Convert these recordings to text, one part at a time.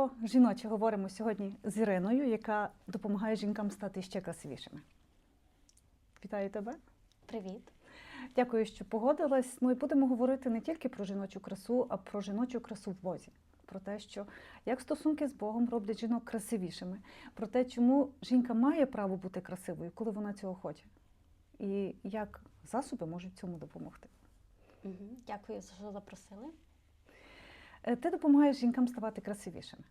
про жіноче говоримо сьогодні з Іриною, яка допомагає жінкам стати ще красивішими. Вітаю тебе. Привіт. Дякую, що погодилась. Ну і будемо говорити не тільки про жіночу красу, а про жіночу красу в Бозі. Про те, що як стосунки з Богом роблять жінок красивішими, про те, чому жінка має право бути красивою, коли вона цього хоче, і як засоби можуть цьому допомогти. Дякую, що запросили. Е, Ти допомагаєш жінкам ставати красивішими.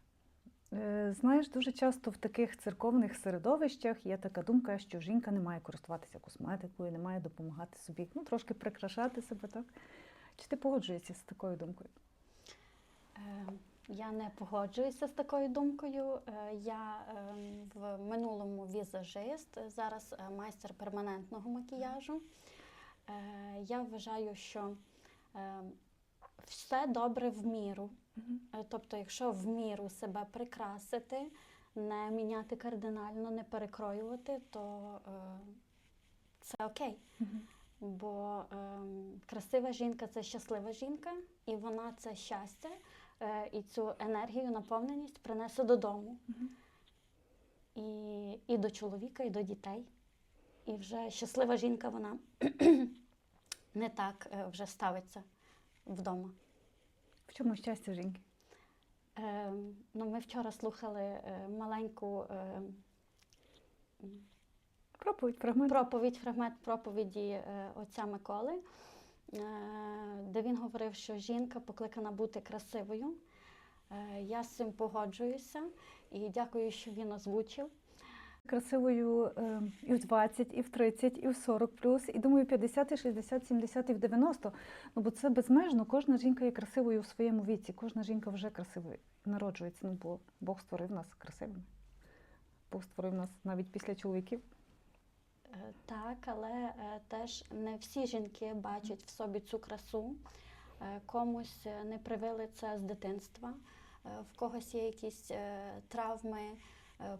Е, Знаєш, дуже часто в таких церковних середовищах є така думка, що жінка не має користуватися косметикою, не має допомагати собі, ну трошки прикрашати себе, так? Чи ти погоджуєшся з такою думкою? Е, Я не погоджуюся з такою думкою. Я е, в минулому візажист, зараз майстер перманентного макіяжу. Я вважаю, що е, все добре в міру. Е, Тобто, якщо в міру себе прикрасити, не міняти кардинально, не перекроювати, то е, це окей. Бо ем, красива жінка це щаслива жінка, і вона це щастя е, і цю енергію, наповненість принесе додому. І, і до чоловіка, і до дітей. І вже щаслива жінка, вона не так е, вже ставиться вдома. В чому щастя жінки? Е, ну, ми вчора слухали е, маленьку е, Проповідь, фрагмент. проповідь, фрагмент проповіді е, отця Миколи, е, де він говорив, що жінка покликана бути красивою. Е, Я з цим погоджуюся і дякую, що він озвучив. Красивою е, і в 20, і в 30, і в 40 плюс, і думаю, 50, і 60, 70, і в 90. Ну бо це безмежно. Кожна жінка є красивою у своєму віці, кожна жінка вже красивою народжується. Ну бо Бог створив нас красивими. Бог створив нас навіть після чоловіків. Е, Так, але е, теж не всі жінки бачать в собі цю красу. Комусь не привили це з дитинства, в когось є якісь травми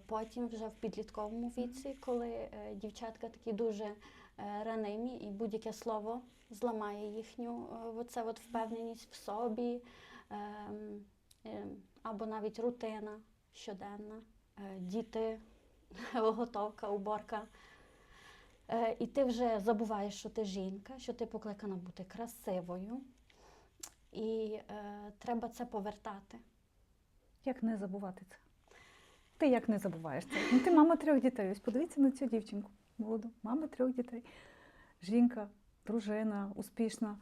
потім, вже в підлітковому віці, коли е, дівчатка такі дуже е, ранимі, і будь-яке слово зламає їхню е, оце от впевненість в собі, ем, ем, або навіть рутина щоденна, Е, діти, готовка, уборка. Е, І ти вже забуваєш, що ти жінка, що ти покликана бути красивою. І е, треба це повертати. Як не забувати це? Ти як не забуваєш це? Ну, ти мама трьох дітей. Ось подивіться на цю дівчинку молоду. Мама трьох дітей. Жінка, дружина, успішна.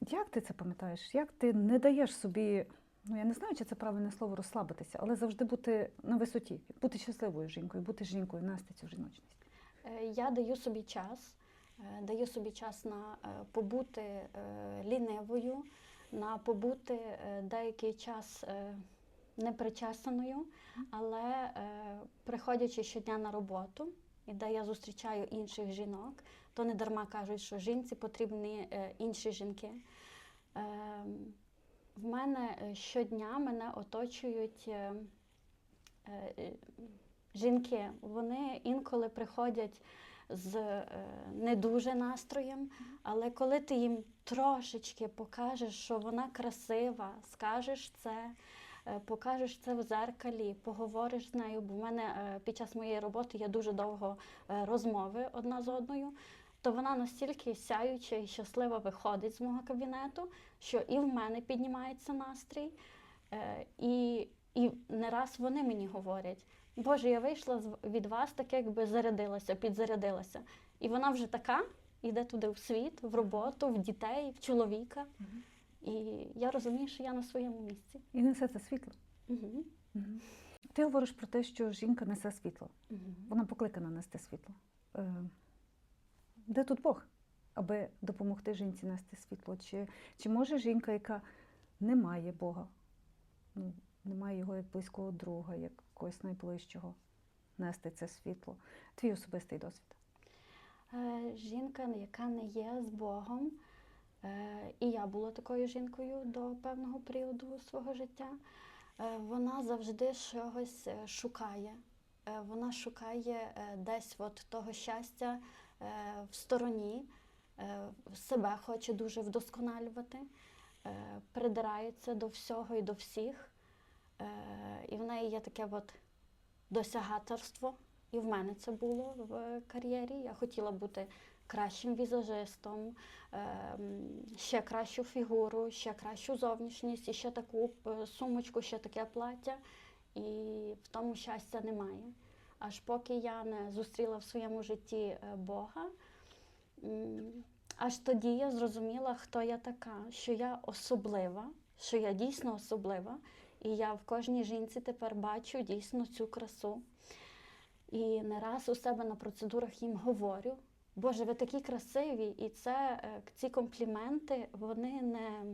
Як ти це пам'ятаєш? Як ти не даєш собі, ну я не знаю, чи це правильне слово розслабитися, але завжди бути на висоті, бути щасливою жінкою, бути жінкою, нести цю жіночність. Е, Я даю собі час, е, даю собі час на е, побути лінивою, на побути деякий час непричесаною, але е, приходячи щодня на роботу, і де я зустрічаю інших жінок, то не дарма кажуть, що жінці потрібні е, інші жінки. Е, В мене е, щодня мене оточують. е, е, жінки, вони інколи приходять з е, не дуже настроєм, але коли ти їм трошечки покажеш, що вона красива, скажеш це, покажеш це в зеркалі, поговориш з нею, бо в мене е, під час моєї роботи є дуже довго е, розмови одна з одною. То вона настільки сяюча і щаслива виходить з мого кабінету, що і в мене піднімається настрій. Е, І, і не раз вони мені говорять: Боже, я вийшла від вас так, якби зарядилася, підзарядилася. І вона вже така, йде туди в світ, в роботу, в дітей, в чоловіка. І я розумію, що я на своєму місці. І несе це світло. Угу. Ти говориш про те, що жінка несе світло. Угу. Вона покликана нести світло. Е, Де тут Бог, аби допомогти жінці нести світло? Чи, чи може жінка, яка не має Бога, ну, не має його як близького друга, як когось найближчого, нести це світло? Твій особистий досвід. Е, Жінка, яка не є з Богом, і я була такою жінкою до певного періоду свого життя, е, вона завжди чогось е, шукає. Е, Вона шукає е, десь от того щастя е, в стороні, е, себе хоче дуже вдосконалювати, е, придирається до всього і до всіх. Е, і в неї є таке от досягаторство. І в мене це було в кар'єрі. Я хотіла бути кращим візажистом, е, ще кращу фігуру, ще кращу зовнішність, і ще таку е, сумочку, ще таке плаття. І в тому щастя немає. Аж поки я не зустріла в своєму житті е, Бога, аж тоді я зрозуміла, хто я така, що я особлива, що я дійсно особлива. І я в кожній жінці тепер бачу дійсно цю красу. І не раз у себе на процедурах їм говорю: Боже, ви такі красиві, і це е, ці компліменти вони не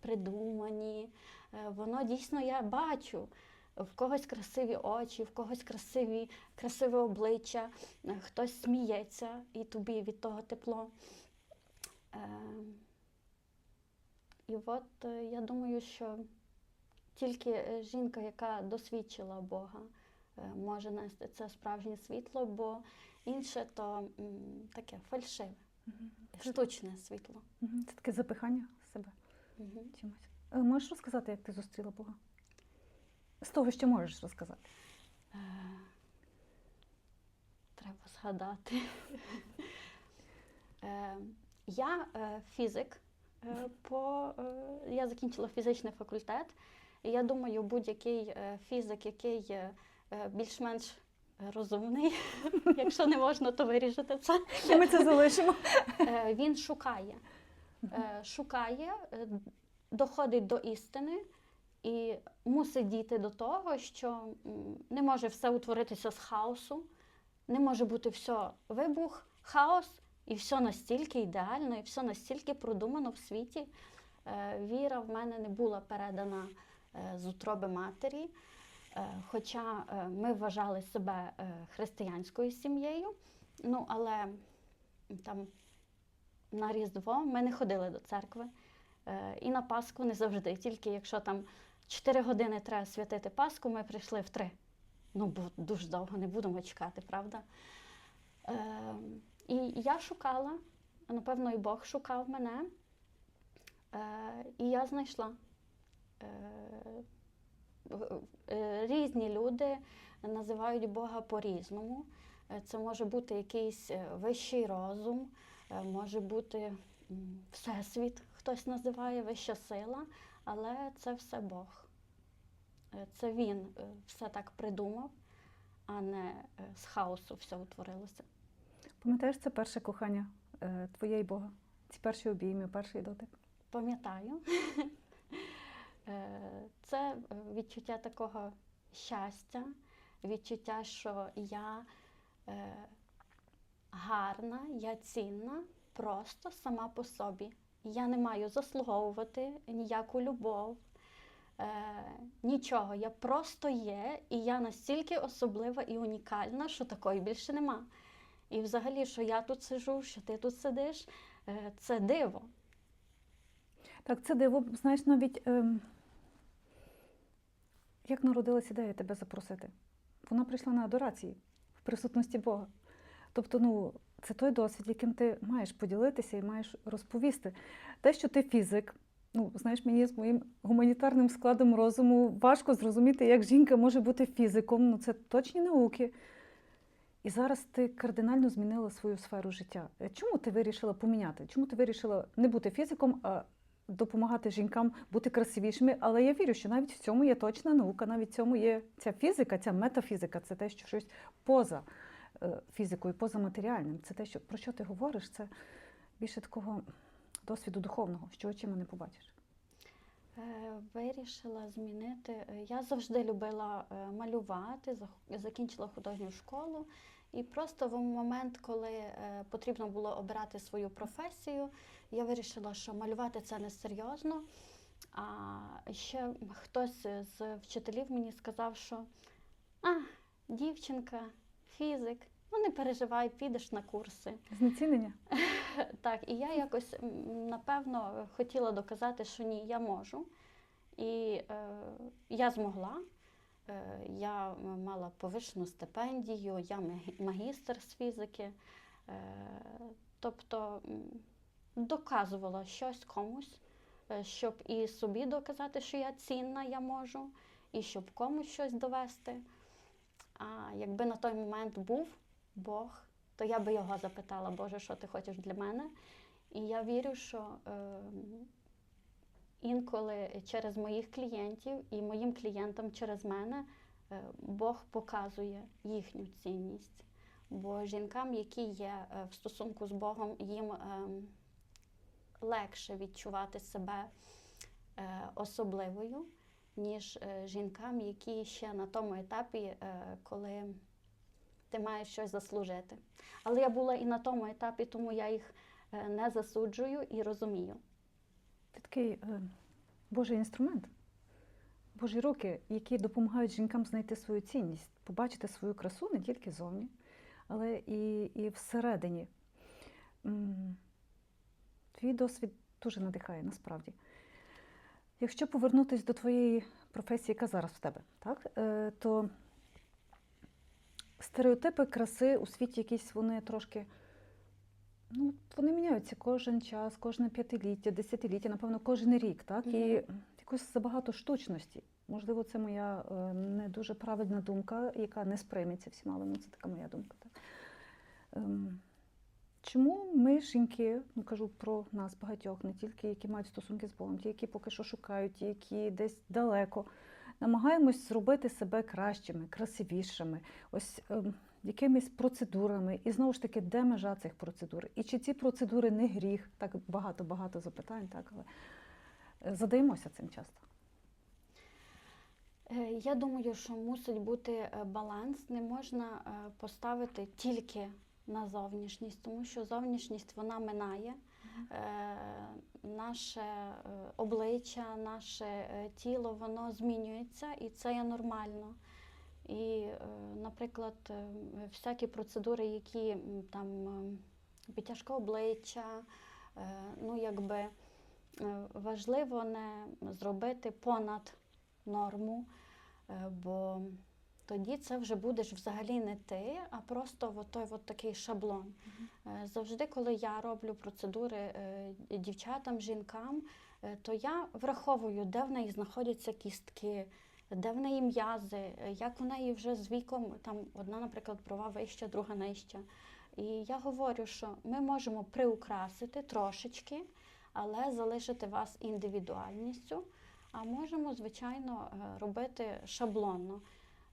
придумані. Е, Воно дійсно я бачу. В когось красиві очі, в когось красиві, красиве обличчя, е, хтось сміється і тобі від того тепло. Е, І от я думаю, що тільки жінка, яка досвідчила Бога, може нести це справжнє світло, бо інше то таке фальшиве, штучне світло. Це таке запихання себе чимось. Е, Можеш розказати, як ти зустріла Бога? З того, що можеш розказати. Е, Треба згадати. Е, Я фізик. По, я закінчила фізичний факультет. І я думаю, будь-який фізик, який більш-менш розумний, якщо не можна, то виріжете це. Ми це залишимо. Е, Він шукає. Е, Шукає, е, доходить до істини і мусить дійти до того, що не може все утворитися з хаосу, не може бути все вибух, хаос, і все настільки ідеально, і все настільки продумано в світі. Віра в мене не була передана з утроби матері. Е, Хоча е, ми вважали себе е, християнською сім'єю, ну але там на Різдво ми не ходили до церкви. І на Пасху не завжди. Тільки якщо там 4 години треба святити Пасху, ми прийшли в 3. Ну, бо дуже довго не будемо чекати, правда? І я шукала, напевно, і Бог шукав мене. І я знайшла. Різні люди називають Бога по-різному. Е, Це може бути якийсь е, вищий розум, е, може бути Всесвіт, хтось називає вища сила, але це все Бог. Е, Це Він е, все так придумав, а не е, з хаосу все утворилося. Пам'ятаєш, це перше кохання е, твоє і Бога? Ці перші обійми, перший дотик. Пам'ятаю. Е, Це е, відчуття такого щастя, відчуття, що я е, гарна, я цінна, просто сама по собі. Я не маю заслуговувати ніяку любов, е, нічого. Я просто є, і я настільки особлива і унікальна, що такої більше нема. І взагалі, що я тут сижу, що ти тут сидиш, е, це диво. Так, це диво, знаєш, навіть ем, як народилась ідея тебе запросити. Вона прийшла на адорації в присутності Бога. Тобто, ну, це той досвід, яким ти маєш поділитися і маєш розповісти. Те, що ти фізик, ну, знаєш, мені з моїм гуманітарним складом розуму важко зрозуміти, як жінка може бути фізиком. Ну, це точні науки. І зараз ти кардинально змінила свою сферу життя. Чому ти вирішила поміняти? Чому ти вирішила не бути фізиком, а допомагати жінкам бути красивішими? Але я вірю, що навіть в цьому є точна наука, навіть в цьому є ця фізика, ця метафізика, це те, що щось поза е, фізикою, поза матеріальним. Це те, що про що ти говориш, це більше такого досвіду духовного, що очима не побачиш. Е, Вирішила змінити. е, Я завжди любила малювати, закінчила художню школу. І просто в момент, коли е, потрібно було обирати свою професію, я вирішила, що малювати це не серйозно. А ще хтось з вчителів мені сказав, що а, дівчинка, фізик, ну не переживай, підеш на курси. Знецінення? Так, і я якось напевно хотіла доказати, що ні, я можу. І е, я змогла. Е, я мала повищену стипендію, я магістр з фізики. Е, тобто доказувала щось комусь, е, щоб і собі доказати, що я цінна, я можу, і щоб комусь щось довести. А якби на той момент був Бог, то я би його запитала, Боже, що ти хочеш для мене? І я вірю, що е, інколи через моїх клієнтів і моїм клієнтам через мене е, Бог показує їхню цінність. Бо жінкам, які є е, в стосунку з Богом, їм ем, легше відчувати себе е, особливою, ніж жінкам, які ще на тому етапі, коли ти маєш щось заслужити. Але я була і на тому етапі, тому я їх не засуджую і розумію. Ти такий е, Божий інструмент, Божі руки, які допомагають жінкам знайти свою цінність, побачити свою красу не тільки зовні, але і, і всередині. Твій досвід дуже надихає насправді. Якщо повернутися до твоєї професії, яка зараз в тебе, так, е, то стереотипи краси у світі якісь вони трошки. Ну, вони міняються кожен час, кожне п'ятиліття, десятиліття, напевно, кожен рік, так? І Мгм. якось забагато штучності. Можливо, це моя е, не дуже правильна думка, яка не сприйметься всіма, але ну, це така моя думка. Так? Ем, чому ми, жінки, ну кажу про нас багатьох, не тільки які мають стосунки з Богом, ті, які поки що шукають, ті, які десь далеко, намагаємось зробити себе кращими, красивішими, ось ем, якимись процедурами. І знову ж таки, де межа цих процедур? І чи ці процедури не гріх? Так багато-багато запитань, так, але е, задаємося цим часто. Е, Я думаю, що мусить бути е, баланс. Не можна поставити тільки на зовнішність, тому що зовнішність вона минає. Наше обличчя, наше тіло, воно змінюється, і це є нормально. І, е, наприклад, е, всякі процедури, які там е, підтяжка обличчя, ну якби важливо не зробити понад норму, бо тоді це вже будеш взагалі не ти, а просто от той от такий шаблон. Завжди, коли я роблю процедури дівчатам, жінкам, то я враховую, де в неї знаходяться кістки, де в неї м'язи, е, як у неї вже з віком, там одна, наприклад, брова вища, друга нижча. І я говорю, що ми можемо приукрасити трошечки, але залишити вас індивідуальністю, а можемо, звичайно, е, робити шаблонно.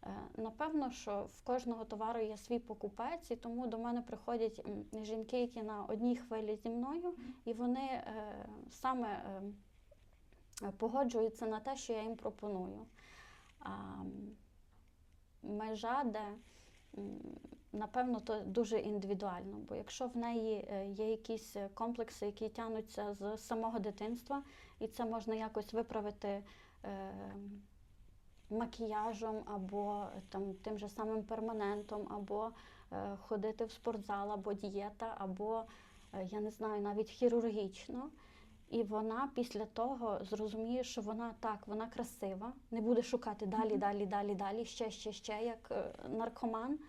Е, Напевно, що в кожного товару є свій покупець, і тому до мене приходять жінки, які на одній хвилі зі мною, і вони саме е, е, погоджуються на те, що я їм пропоную. Межа, де напевно, то дуже індивідуально. Бо якщо в неї е, є якісь е, комплекси, які тягнуться з самого дитинства, і це можна якось виправити. е, Макіяжем або там тим же самим перманентом, або е, ходити в спортзал, або дієта, або е, я не знаю, навіть хірургічно. І вона після того зрозуміє, що вона так, вона красива, не буде шукати далі, далі, далі, далі, ще, ще, ще, як е, наркоман,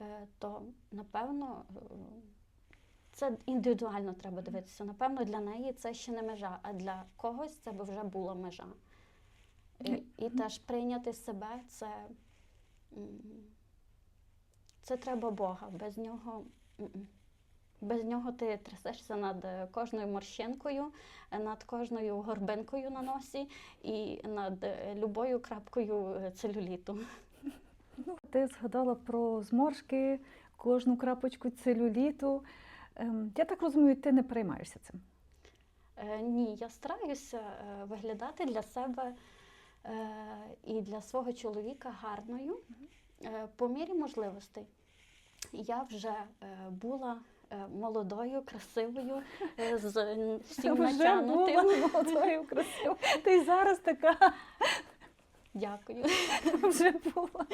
е, то напевно е, це індивідуально треба дивитися. Напевно, для неї це ще не межа, а для когось це би вже була межа. І, і теж прийняти себе це, це треба Бога. Без нього. Без нього ти трясешся над е, кожною морщинкою, е, над кожною горбинкою на носі і над е, любою крапкою целюліту. Ну, ти згадала про зморшки, кожну крапочку целюліту. Ем, Я так розумію, ти не переймаєшся цим. Ні, я стараюся виглядати для себе і для свого чоловіка гарною по мірі можливостей. Я вже була молодою, красивою, е, з всім натягнутим. молодою, красивою. Ти й зараз така Дякую. вже була.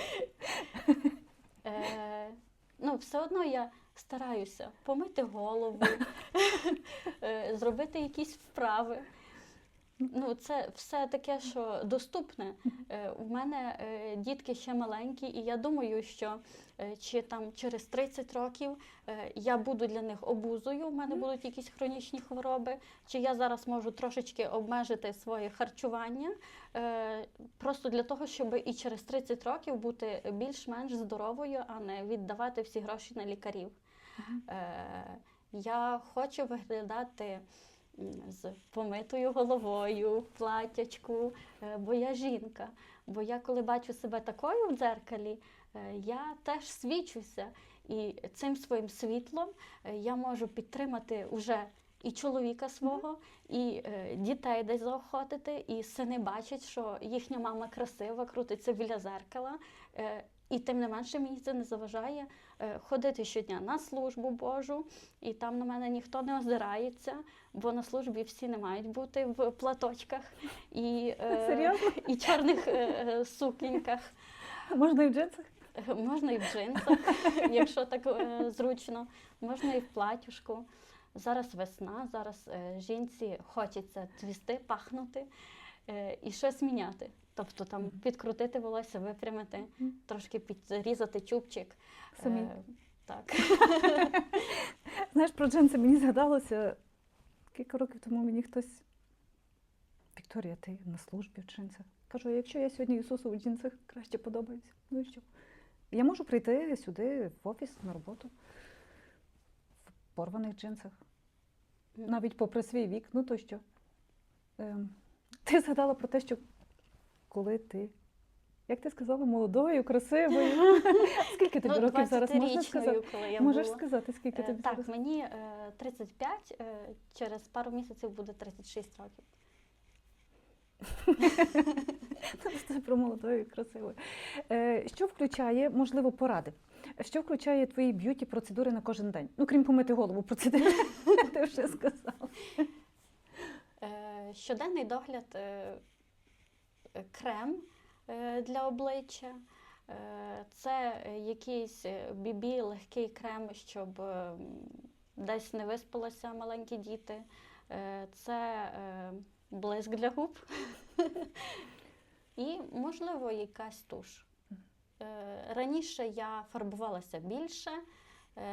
Е, ну, все одно я стараюся помити голову, е, зробити якісь вправи. Ну, це все таке, що доступне. Е, У мене е, дітки ще маленькі, і я думаю, що е, чи там через 30 років я буду для них обузою, у мене будуть якісь хронічні хвороби, чи я зараз можу трошечки обмежити своє харчування, просто для того, щоб і через 30 років бути більш-менш здоровою, а не віддавати всі гроші на лікарів. Я хочу виглядати з помитою головою, платячку, е, бо я жінка. Бо я, коли бачу себе такою в дзеркалі, е, я теж свічуся. І цим своїм світлом е, я можу підтримати уже і чоловіка свого, і дітей десь заохотити, і сини бачать, що їхня мама красива, крутиться біля зеркала. І тим не менше мені це не заважає е, ходити щодня на службу Божу, і там на мене ніхто не озирається, бо на службі всі не мають бути в платочках і, е, Серйозно? і чорних е, сукіньках. Можна і в джинсах? Можна і в джинсах, якщо так зручно, можна і в платюшку. Зараз весна, зараз жінці хочеться цвісти, пахнути і щось міняти. Тобто там Мгм. підкрутити волосся, випрямити, Мгм. трошки підрізати чубчик. Самі. Е, так. Знаєш, про джинси мені згадалося кілька років тому мені хтось. Вікторія, ти на службі в джинсах. Кажу, якщо я сьогодні Ісусу в джинсах краще подобаюся. Ну і що? Я можу прийти сюди в офіс на роботу в порваних джинсах, навіть попри свій вік, ну то що? Ем, ти згадала про те, що коли ти, як ти сказала, молодою, красивою. Скільки тобі Ну, років зараз можна сказати? коли я Можеш була. сказати, скільки Е, тобі Так, мені е, 35, е, через пару місяців буде 36 років. Це про молодою і красивою. Е, Що включає, можливо, поради? Що включає твої б'юті процедури на кожен день? Ну, крім помити голову процедури, ти вже сказала. Е, Щоденний догляд, е, е, крем е, для обличчя. Е, Це якийсь е, бібі, легкий крем, щоб е, десь не виспалися маленькі діти. Це блиск для губ. І, можливо, якась туш. Раніше я фарбувалася більше,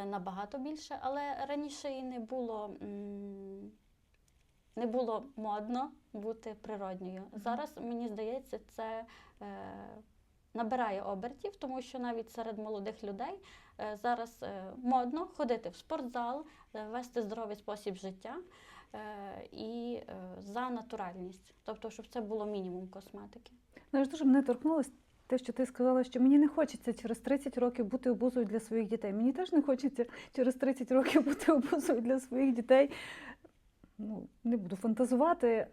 набагато більше, але раніше і не було. Не було модно бути природньою. Зараз, мені здається, це е, набирає обертів, тому що навіть серед молодих людей е, зараз е, модно ходити в спортзал, е, вести здоровий спосіб життя е, і е, за натуральність. Тобто, щоб це було мінімум косметики. Знаєш, дуже мене торкнулося те, що ти сказала, що мені не хочеться через 30 роким бути обузою для своїх дітей. Мені теж не хочеться через 30 років бути обузою для своїх дітей. Ну, не буду фантазувати,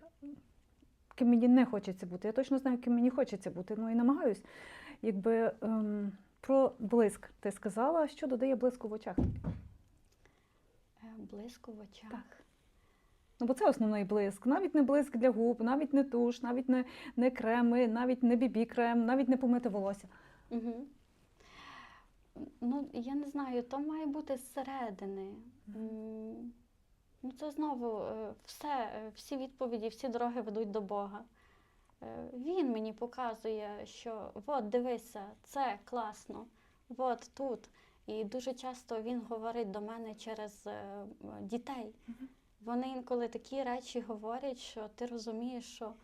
ким мені не хочеться бути. Я точно знаю, ким мені хочеться бути. Ну і намагаюсь. Якби ем, про блиск ти сказала, що додає блиску в очах. Е, Блиску в очах. Так. Ну, бо це основний блиск. Навіть не блиск для губ, навіть не туш, навіть не, не креми, навіть не бібі-крем, навіть не помити волосся. Угу. Ну, я не знаю, то має бути зсередини. М, Ну, це знову е, все, е, всі відповіді, всі дороги ведуть до Бога. Е, Він мені показує, що от дивися, це класно, от тут. І дуже часто він говорить до мене через дітей. Вони інколи такі речі говорять, що ти розумієш, що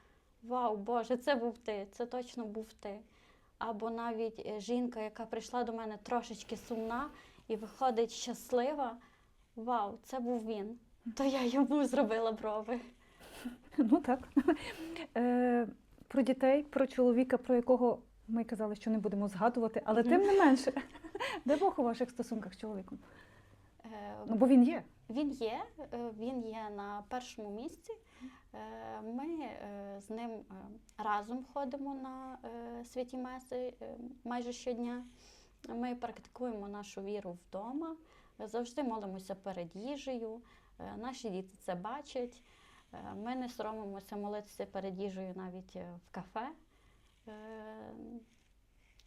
вау, Боже, це був ти, це точно був ти. Або навіть жінка, яка прийшла до мене трошечки сумна і виходить щаслива. Вау, це був він. То я йому зробила брови. Ну так. Е, про дітей, про чоловіка, про якого ми казали, що не будемо згадувати, але тим не менше, де Бог у ваших стосунках з чоловіком? Е, Ну, бо він є. Він є, е, він є на першому місці. Е, Ми е, з ним е, разом ходимо на е, святі меси е, майже щодня. Ми практикуємо нашу віру вдома, завжди молимося перед їжею. Е, Наші діти це бачать. Е, Ми не соромимося молитися перед їжею навіть е, в кафе.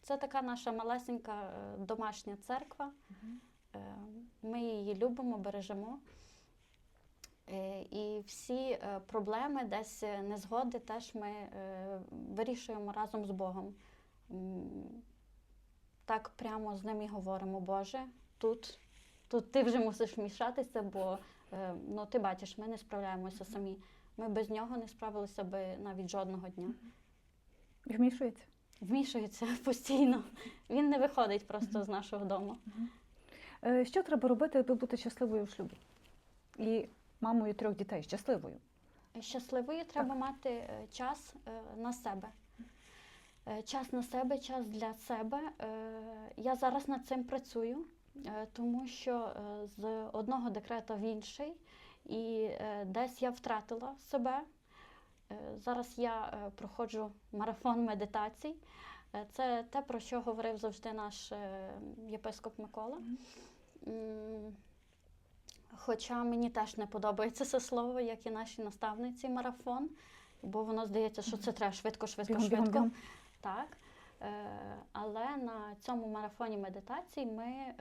Це така наша малесенька домашня церква. Ми її любимо, бережемо. І всі проблеми, десь незгоди теж ми вирішуємо разом з Богом. Так прямо з ним і говоримо, Боже, тут, тут ти вже мусиш вмішатися, бо ну, ти бачиш, ми не справляємося самі. Ми без нього не справилися би навіть жодного дня. Вмішується. Вмішується постійно. Він не виходить просто з нашого дому. Е, Що треба робити, аби бути щасливою в шлюбі? І мамою трьох дітей щасливою. Щасливою треба мати е, час е, на себе. Е, Час на себе, час для себе. Е, Я зараз над цим працюю, е, тому що е, з одного декрета в інший, і е, десь я втратила себе. Е, Зараз я е, проходжу марафон медитацій. Е, Це те, про що говорив завжди наш е, єпископ Микола. Хоча мені теж не подобається це слово, як і нашій наставниці марафон, бо воно здається, що це треба швидко, швидко, швидко. Так. Е, але на цьому марафоні медитацій ми е,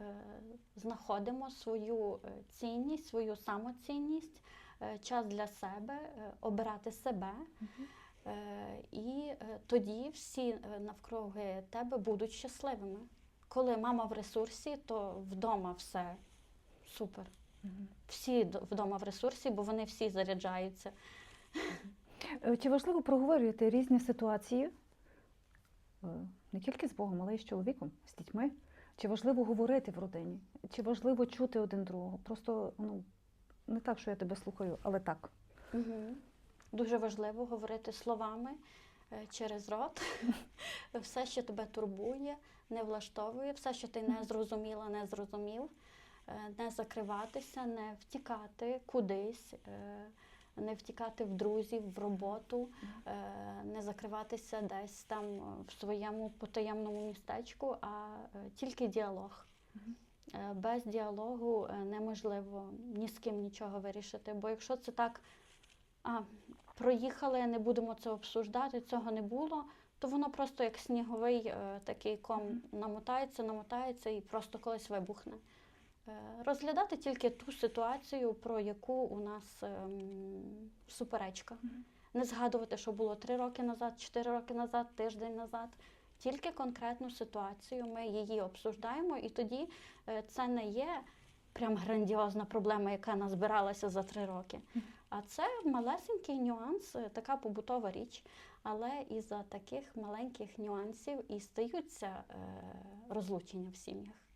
знаходимо свою е, цінність, свою самоцінність, час для себе, обирати себе. І тоді всі навкруги тебе будуть щасливими. Коли мама в ресурсі, то вдома все супер. Всі вдома в ресурсі, бо вони всі заряджаються. Чи важливо проговорювати різні ситуації не тільки з Богом, але й з чоловіком, з дітьми? Чи важливо говорити в родині? Чи важливо чути один другого? Просто ну, не так, що я тебе слухаю, але так. Угу. Дуже важливо говорити словами е, через рот. все, що тебе турбує, не влаштовує, все, що ти не зрозуміла, не зрозумів. Е, Не закриватися, не втікати кудись, е, не втікати в друзів, в роботу, е, не закриватися десь там в своєму потаємному містечку, а е, тільки діалог. Е, Без діалогу неможливо ні з ким нічого вирішити. Бо якщо це так, а, проїхали, не будемо це обсуждати, цього не було, то воно просто як сніговий такий ком намотається, намотається і просто колись вибухне. Е, Розглядати тільки ту ситуацію, про яку у нас ем, суперечка. Не згадувати, що було три роки назад, чотири роки назад, тиждень назад. Тільки конкретну ситуацію ми її обсуждаємо, і тоді е, це не є прям грандіозна проблема, яка назбиралася за три роки. А це малесенький нюанс, е, така побутова річ. Але із-за таких маленьких нюансів і стаються розлучення в сім'ях.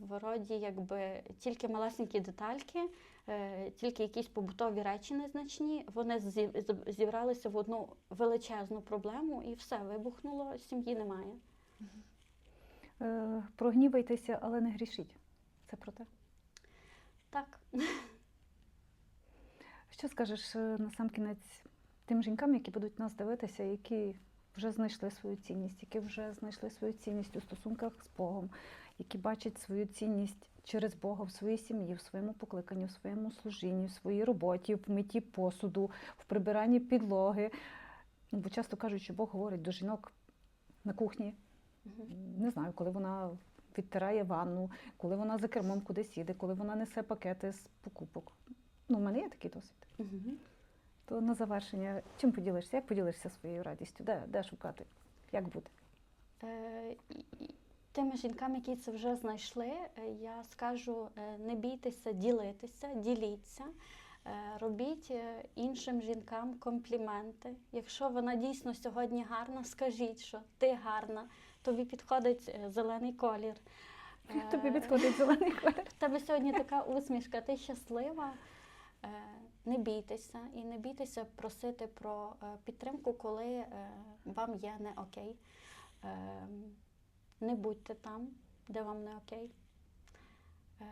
Вроді, якби тільки малесенькі детальки, е, тільки якісь побутові речі незначні, вони зібралися в одну величезну проблему, і все вибухнуло, сім'ї немає. Е, Прогнівайтеся, але не грішіть. Це про те. Так. Що скажеш е, на сам кінець тим жінкам, які будуть нас дивитися, які вже знайшли свою цінність, які вже знайшли свою цінність у стосунках з Богом, які бачать свою цінність через Бога в своїй сім'ї, в своєму покликанні, в своєму служінні, в своїй роботі, в митті посуду, в прибиранні підлоги. Ну, Бо часто кажуть, що Бог говорить до жінок на кухні. Не знаю, коли вона відтирає ванну, коли вона за кермом кудись їде, коли вона несе пакети з покупок. Ну, в мене є такий досвід. То на завершення, чим поділишся? Як поділишся своєю радістю? Де, де шукати? Як бути? Е, і Тими жінкам, які це вже знайшли, е, я скажу: е, не бійтеся ділитися, діліться, е, робіть іншим жінкам компліменти. Якщо вона дійсно сьогодні гарна, скажіть, що ти гарна, тобі підходить зелений колір. Тобі підходить зелений колір. тебе сьогодні така усмішка, ти щаслива. Не бійтеся і не бійтеся просити про підтримку, коли вам є не окей. Не будьте там, де вам не окей. Е,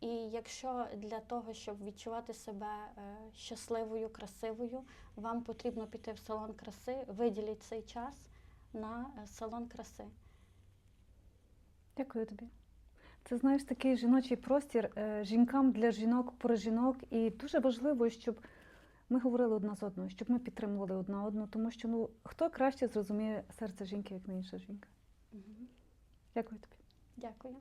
І якщо для того, щоб відчувати себе е, щасливою, красивою, вам потрібно піти в салон краси, виділіть цей час на е, салон краси. Дякую тобі. Це знаєш такий жіночий простір жінкам для жінок про жінок. І дуже важливо, щоб ми говорили одна з одною, щоб ми підтримували одна одну, тому що ну хто краще зрозуміє серце жінки, як не інша жінка. Дякую тобі. Дякую.